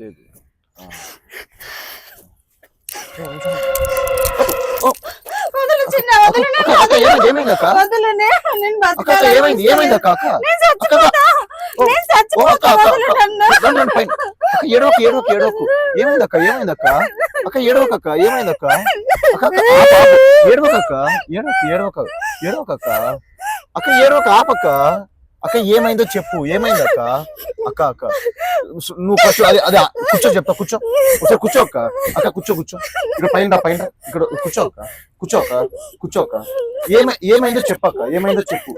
లేదు. ఏమైంది ఏమైంది అక్క? వదులునే నేను అక్క అక్క, ఏమైంది? ఏమైంది అక్క అక్క? నేను చచ్చిపోతా. ఓ, నేను ఓ, అక్క, చచ్చిపోతా అక్క, వదులు అక్క. నన్ను. రండి, రండి, పైన. అక్క ఏడవకు ఏడవకు ఏడవకు. ఏమైంది అక్క ఏమైంది అక్క? అక్క ఏడవకు అక్క ఏమైంది అక్క? అక్క అక్క ఆపు, ఆపు. ఏడవకు అక్క ఏడవకు ఏడవకు ఏడవకు అక్క? అక్క ఏడవకు ఆపక్క అక్క ఏమైందో చెప్పు. ఏమైంది అక్క? అక్క అక్క. నువ్వు కూర్చో. అదే అదే కూర్చో చెప్తా కూర్చో. ఒకసారి కూర్చో అక్క. అక్క కూర్చో కూర్చో. ఇక్కడ పైన పైన ఇక్కడ కూర్చో అక్క. కూర్చో అక్క. కూర్చో అక్క. ఏమై ఏమైందో చెప్పక్క ఏమైందో చెప్పు.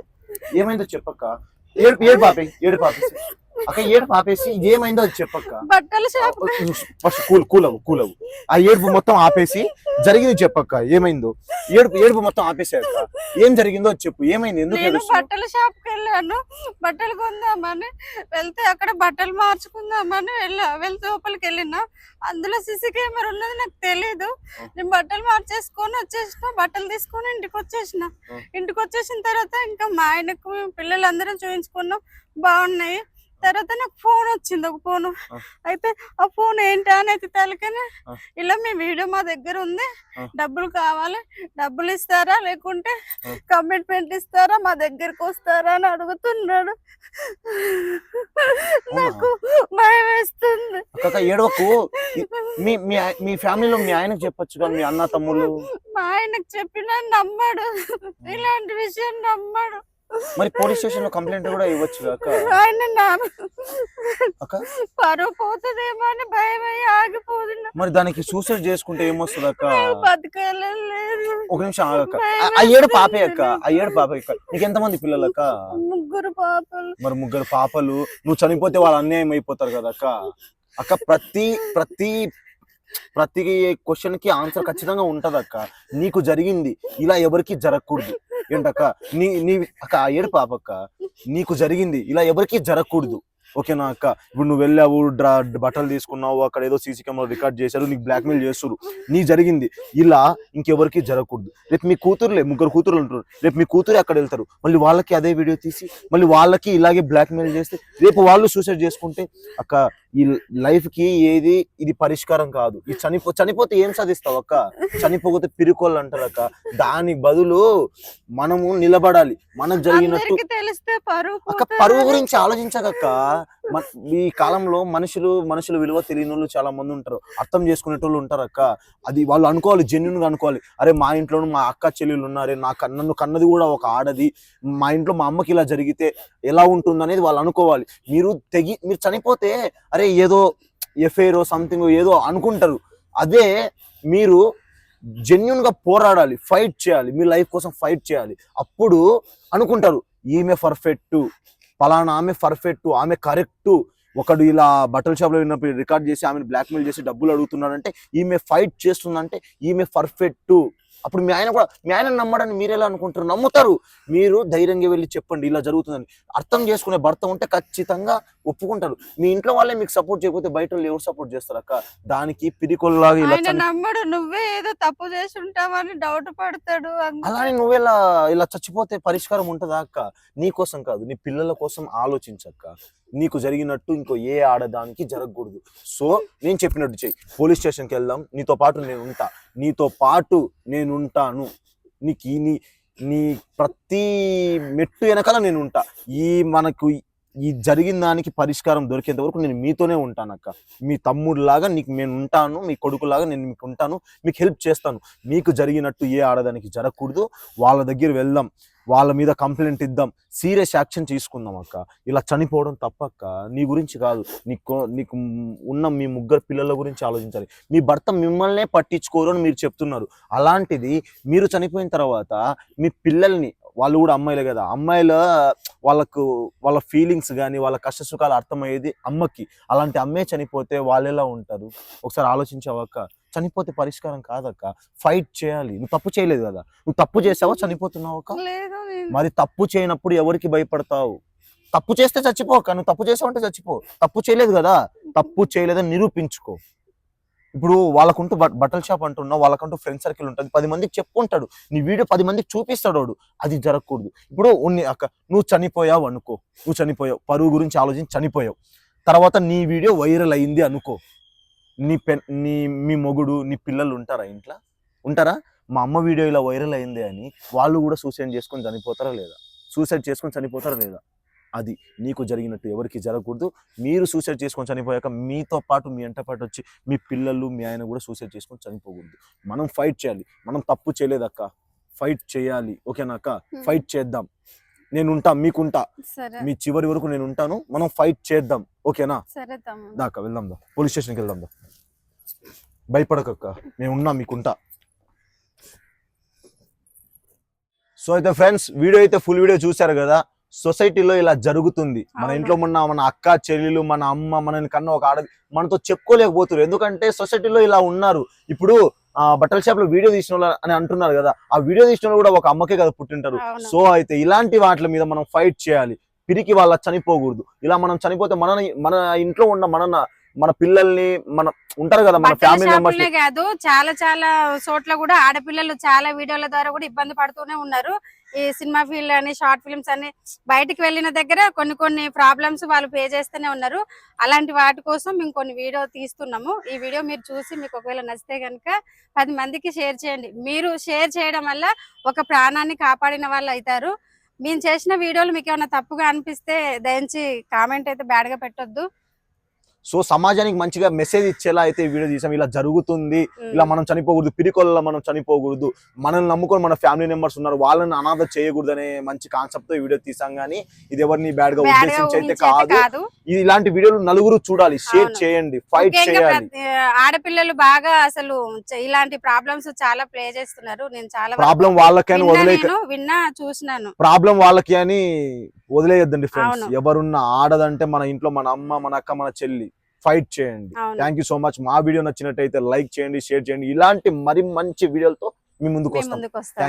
ఏమైందో చెప్పక్క ఏడు ఏడు పాపి ఏడు పాపి. అక్క ఏడు పాపేసి ఏమైందో అది చెప్పక్క. బట్టల షాప్. ఫస్ట్ కూల్ కూల్ అవ్వు కూల్ అవ్వు ఆ ఏడుపు మొత్తం ఆపేసి జరిగింది చెప్పక్క ఏమైందో? ఏడుపు ఏడుపు మొత్తం ఆపేసాక ఏం జరిగిందో చెప్పు ఏమైంది? ఎందుకు నేను? బట్టల షాప్కి వెళ్ళాను బట్టలు కొందామని వెళ్తే అక్కడ బట్టలు మార్చుకుందామని వెళ్ళా వెళ్తే లోపలికి వెళ్ళినా అందులో సిసి కెమెరా ఉన్నది నాకు తెలియదు నేను బట్టలు మార్చేసుకొని వచ్చేసిన బట్టలు తీసుకొని ఇంటికి వచ్చేసిన. ఇంటికి వచ్చేసిన తర్వాత ఇంకా మా ఆయనకు పిల్లలందరం చూపించుకున్నాం బాగున్నాయి. తర్వాత నాకు ఫోన్ వచ్చింది ఒక ఫోన్. అయితే ఆ ఫోన్ ఏంటా అనేది తలకనే ఆ. ఇలా మీ వీడియో మా దగ్గర ఉంది. డబ్బులు కావాలి. డబ్బులు ఇస్తారా? లేకుంటే. కమిట్మెంట్ ఇస్తారా? మా దగ్గరకు వస్తారా అని అడుగుతున్నాడు. నాకు భయం వేస్తుంది. ఏడవకు. మీ ఫ్యామిలీలో మీ ఆయనకు చెప్పొచ్చు కదా మీ అన్న తమ్ముళ్ళు? మా ఆయనకు చెప్పినా నమ్మడు. ఇలాంటి విషయం నమ్మడు. మరి పోలీస్ స్టేషన్లో కంప్లైంట్ కూడా ఇవ్వచ్చు అక్క? ఆయన నా అక్క? పరువు పోతుందేమో అని భయం అయ్యి ఆగిపోతున్నా. మరి దానికి సూసైడ్ చేసుకుంటే ఏమొస్తుంది అక్క? బతకలేదు. ఒక నిమిషం ఆగక్క ఆ- ఆ ఏడు పాపే అక్క. ఆ ఏడు పాపే అక్క. నీకు ఎంతమంది పిల్లలు అక్క? ముగ్గురు పాపలు. మరి ముగ్గురు పాపలు. నువ్వు చనిపోతే వాళ్ళు అన్యాయం అయిపోతారు కదా అక్క? అక్క ప్రతి ప్రతి ప్రతి క్వశ్చన్కి ఆన్సర్ ఖచ్చితంగా ఉంటది అక్క నీకు జరిగింది. ఇలా ఎవరికి జరగకూడదు. ఏంటక్క? నీ నీ అక్క ఆ ఏడు పాపక్క. నీకు జరిగింది. ఇలా ఎవరికి జరగకూడదు. ఓకేనా అక్క? ఇప్పుడు నువ్వు వెళ్ళావు డ్రా బట్టలు తీసుకున్నావు అక్కడ ఏదో సీసీ కెమెరా రికార్డ్ చేశారు నీకు బ్లాక్మెయిల్ చేస్తారు నీ జరిగింది. ఇలా ఇంకెవరికి జరగకూడదు. రేపు మీ కూతురులే ముగ్గురు కూతురు ఉంటారు. రేపు మీ కూతురు అక్కడ వెళ్తారు. మళ్ళీ వాళ్ళకి అదే వీడియో తీసి మళ్ళీ వాళ్ళకి ఇలాగే బ్లాక్మెయిల్ చేస్తే రేపు వాళ్ళు సూసైడ్ చేసుకుంటే అక్క ఈ లైఫ్కి ఏది ఇది పరిష్కారం కాదు. ఈ చనిపో చనిపోతే ఏం సాధిస్తావు అక్క? చనిపోతే పిరుకోళ్ళు అంటారు అక్క. దానికి బదులు మనము నిలబడాలి. మనకు జరిగినట్టు అక్క పరువు గురించి ఆలోచించకక్క. ఈ కాలంలో మనుషులు మనుషుల విలువ తెలియని వాళ్ళు చాలా మంది ఉంటారు. అర్థం చేసుకునేటోళ్ళు ఉంటారు అక్క. అది వాళ్ళు అనుకోవాలి జెన్యున్గా అనుకోవాలి. అరే మా ఇంట్లోను మా అక్క చెల్లెలు ఉన్నారే నా నన్ను కన్నది కూడా ఒక ఆడది. మా ఇంట్లో మా అమ్మకి ఇలా జరిగితే ఎలా ఉంటుంది అనేది వాళ్ళు అనుకోవాలి. మీరు తెగి మీరు చనిపోతే అరే ఏదో ఎఫ్ఐఆర్ సంథింగ్ ఏదో అనుకుంటారు. అదే మీరు జెన్యున్గా పోరాడాలి ఫైట్ చేయాలి. మీ లైఫ్ కోసం ఫైట్ చేయాలి. అప్పుడు అనుకుంటారు ఈమె పర్ఫెక్ట్ పలానా ఆమె పర్ఫెక్ట్ ఆమె కరెక్ట్ ఒకడు ఇలా బట్టల షాప్లో విన్నప్పుడు ఉన్నప్పుడు రికార్డ్ చేసి ఆమెను బ్లాక్మెయిల్ చేసి డబ్బులు అడుగుతున్నాడంటే ఈమె ఫైట్ చేస్తుందంటే ఈమె పర్ఫెక్ట్ అప్పుడు మీ ఆయన కూడా మీ ఆయన నమ్మడని మీరు ఎలా అనుకుంటారు? నమ్ముతారు. మీరు ధైర్యంగా వెళ్ళి చెప్పండి ఇలా జరుగుతుందని. అర్థం చేసుకునే భర్త ఉంటే ఖచ్చితంగా ఒప్పుకుంటారు. మీ ఇంట్లో వాళ్ళే మీకు సపోర్ట్ చేయకపోతే బయట వాళ్ళు ఎవరు సపోర్ట్ చేస్తారు అక్క? దానికి పిరికొల్లాగా ఇలా ఆయన నమ్మడు. నువ్వే ఏదో తప్పు చేసి ఉంటావని డౌట్ పడతాడు. అలానే నువ్వెలా ఇలా చచ్చిపోతే పరిష్కారం ఉంటుందా అక్క? నీ కోసం కాదు నీ పిల్లల కోసం ఆలోచించక్క నీకు జరిగినట్టు ఇంకో ఏ ఆడదానికి జరగకూడదు. సో నేను చెప్పినట్టు చెయ్యి. పోలీస్ స్టేషన్కి వెళ్దాం. నీతో పాటు నేను ఉంటా. నీతో పాటు నేను ఉంటాను. నీకు నీ నీ ప్రతి మెట్టు వెనకాల నేను ఉంటా. ఈ మనకు ఈ జరిగిన దానికి పరిష్కారం దొరికేంత వరకు నేను మీతోనే ఉంటాను అక్క మీ తమ్ముడిలాగా నీకు నేను ఉంటాను మీ కొడుకులాగా నేను మీకు ఉంటాను మీకు హెల్ప్ చేస్తాను. మీకు జరిగినట్టు ఏ ఆడదానికి జరగకూడదు. వాళ్ళ దగ్గర వెళ్దాం. వాళ్ళ మీద కంప్లైంట్ ఇద్దాం సీరియస్ యాక్షన్ తీసుకుందాం అక్క. ఇలా చనిపోవడం తప్పక్క. నీ గురించి కాదు నీకు నీకు ఉన్న మీ ముగ్గురు పిల్లల గురించి ఆలోచించాలి. మీ భర్త మిమ్మల్నే పట్టించుకోరు అని మీరు చెప్తున్నారు. అలాంటిది మీరు చనిపోయిన తర్వాత మీ పిల్లల్ని వాళ్ళు కూడా అమ్మాయిలే కదా అమ్మాయిల వాళ్ళకు వాళ్ళ ఫీలింగ్స్ కానీ వాళ్ళ కష్ట సుఖాలు అర్థమయ్యేది అమ్మకి. అలాంటి అమ్మే చనిపోతే వాళ్ళు ఎలా ఉంటారు? ఒకసారి ఆలోచించావక్క చనిపోతే పరిష్కారం కాదక్క. ఫైట్ చేయాలి. నువ్వు తప్పు చేయలేదు కదా. నువ్వు తప్పు చేసావా? చనిపోతున్నావు మరి తప్పు చేయనప్పుడు ఎవరికి భయపడతావు? తప్పు చేస్తే చచ్చిపోక నువ్వు తప్పు చేసావు అంటే చచ్చిపో. తప్పు చేయలేదు కదా. తప్పు చేయలేదని నిరూపించుకో. ఇప్పుడు వాళ్ళకుంటూ బట్- బట్టల షాప్ అంటున్నావు. వాళ్ళకంటూ ఫ్రెండ్ సర్కిల్ ఉంటుంది. పది మందికి చెప్పుకుంటాడు. నీ వీడియో పది మందికి చూపిస్తాడు వాడు. అది జరగకూడదు. ఇప్పుడు ఉన్ని అక్క నువ్వు చనిపోయావు అనుకో. నువ్వు చనిపోయావు. పరువు గురించి ఆలోచించి చనిపోయావు. తర్వాత నీ వీడియో వైరల్ అయింది అనుకో. నీ పెన్ నీ మీ మొగుడు నీ పిల్లలు ఉంటారా ఇంట్లో? ఉంటారా? మా అమ్మ వీడియో ఇలా వైరల్ అయింది అని వాళ్ళు కూడా సూసైడ్ చేసుకొని చనిపోతారా లేదా? సూసైడ్ చేసుకొని చనిపోతారా లేదా? అది నీకు జరిగినట్టు ఎవరికి జరగకూడదు. మీరు సూసైడ్ చేసుకొని చనిపోయాక మీతో పాటు మీ ఎంట పాటు వచ్చి మీ పిల్లలు మీ ఆయన కూడా సూసైడ్ చేసుకొని చనిపోకూడదు. మనం ఫైట్ చేయాలి. మనం తప్పు చేయలేదక్క. ఫైట్ చేయాలి. ఓకేనా అక్క? Hmm. ఫైట్ చేద్దాం. నేను ఉంటా మీకుంటా మీ చివరి వరకు నేను ఉంటాను మనం ఫైట్ చేద్దాం. ఓకేనా? దాకా వెళ్దాం దా. పోలీస్ స్టేషన్కి వెళ్దాం దా. భయపడకక్క నేను ఉన్నా మీకుంటా. సో అయితే ఫ్రెండ్స్ వీడియో అయితే ఫుల్ వీడియో చూశారు కదా? సొసైటీలో ఇలా జరుగుతుంది. మన. ఇంట్లో ఉన్న మన అక్క చెల్లెలు మన అమ్మ మనని కన్నా ఒక ఆడది మనతో చెప్పుకోలేకపోతున్నారు. ఎందుకంటే సొసైటీలో ఇలా ఉన్నారు. ఇప్పుడు బట్టల షాప్లో వీడియో తీసిన అని అంటున్నారు కదా ఆ వీడియో తీసిన కూడా ఒక అమ్మకే కదా పుట్టింటారు. సో అయితే ఇలాంటి వాటి మీద మనం ఫైట్ చేయాలి. పిరికి వాళ్ళ చనిపోకూడదు. ఇలా మనం చనిపోతే మన మన ఇంట్లో ఉన్న మన మన పిల్లల్ని మన ఉంటారు కదా మన ఫ్యామిలీ మెంబర్స్ కాదు చాలా చాలా చోట్ల కూడా ఆడపిల్లలు చాలా వీడియోల ద్వారా కూడా ఇబ్బంది పడుతూనే ఉన్నారు. ఈ సినిమా ఫీల్డ్ అని షార్ట్ ఫిల్మ్స్ అని బయటికి వెళ్ళిన దగ్గర కొన్ని కొన్ని ప్రాబ్లమ్స్ వాళ్ళు పే చేస్తూనే ఉన్నారు. అలాంటి వాటి కోసం మేము కొన్ని వీడియో తీస్తున్నాము. ఈ వీడియో మీరు చూసి మీకు ఒకవేళ నచ్చితే కనుక పది మందికి షేర్ చేయండి. మీరు షేర్ చేయడం వల్ల ఒక ప్రాణాన్ని కాపాడిన వాళ్ళు అవుతారు. మేము చేసిన వీడియోలు మీకు ఏమైనా తప్పుగా అనిపిస్తే దయించి కామెంట్ అయితే బ్యాడ్గా పెట్టొద్దు. సో సమాజానికి మంచిగా మెసేజ్ ఇచ్చేలా అయితే వీడియో తీసాం. ఇలా జరుగుతుంది. ఇలా మనం చనిపోకూడదు. పిరికొల్ల మనం చనిపోకూడదు. మనల్ని నమ్ముకొని మన ఫ్యామిలీ మెంబర్స్ ఉన్నారు. వాళ్ళని అనాథ చేయకూడదు అనే మంచి కాన్సెప్ట్తో వీడియో తీసాం కానీ ఇది ఎవరిని బ్యాడ్గా ఉద్దేశించి అయితే కాదు. ఇది ఇలాంటి వీడియోలు నలుగురు చూడాలి. షేర్. చేయండి. ఫైట్ చేయాలి. ఆడపిల్లలు బాగా అసలు ఇలాంటి ప్రాబ్లమ్స్ చాలా ప్లే చేస్తున్నారు. నేను చాలా ప్రాబ్లం వదిలే నేను విన్నా చూసినాను. ప్రాబ్లం వాళ్ళకి అని వదిలేయొద్దండి ఫ్రెండ్స్. ఎవరున్న ఆడదంటే మన ఇంట్లో మన అమ్మ మన అక్క మన చెల్లి ఫైట్ చేయండి. థ్యాంక్ యూ సో మచ్ మా వీడియో నచ్చినట్టయితే లైక్ చేయండి షేర్ చేయండి. ఇలాంటి మరి మంచి వీడియోలతో మీ ముందుకు వస్తాం. వస్తాను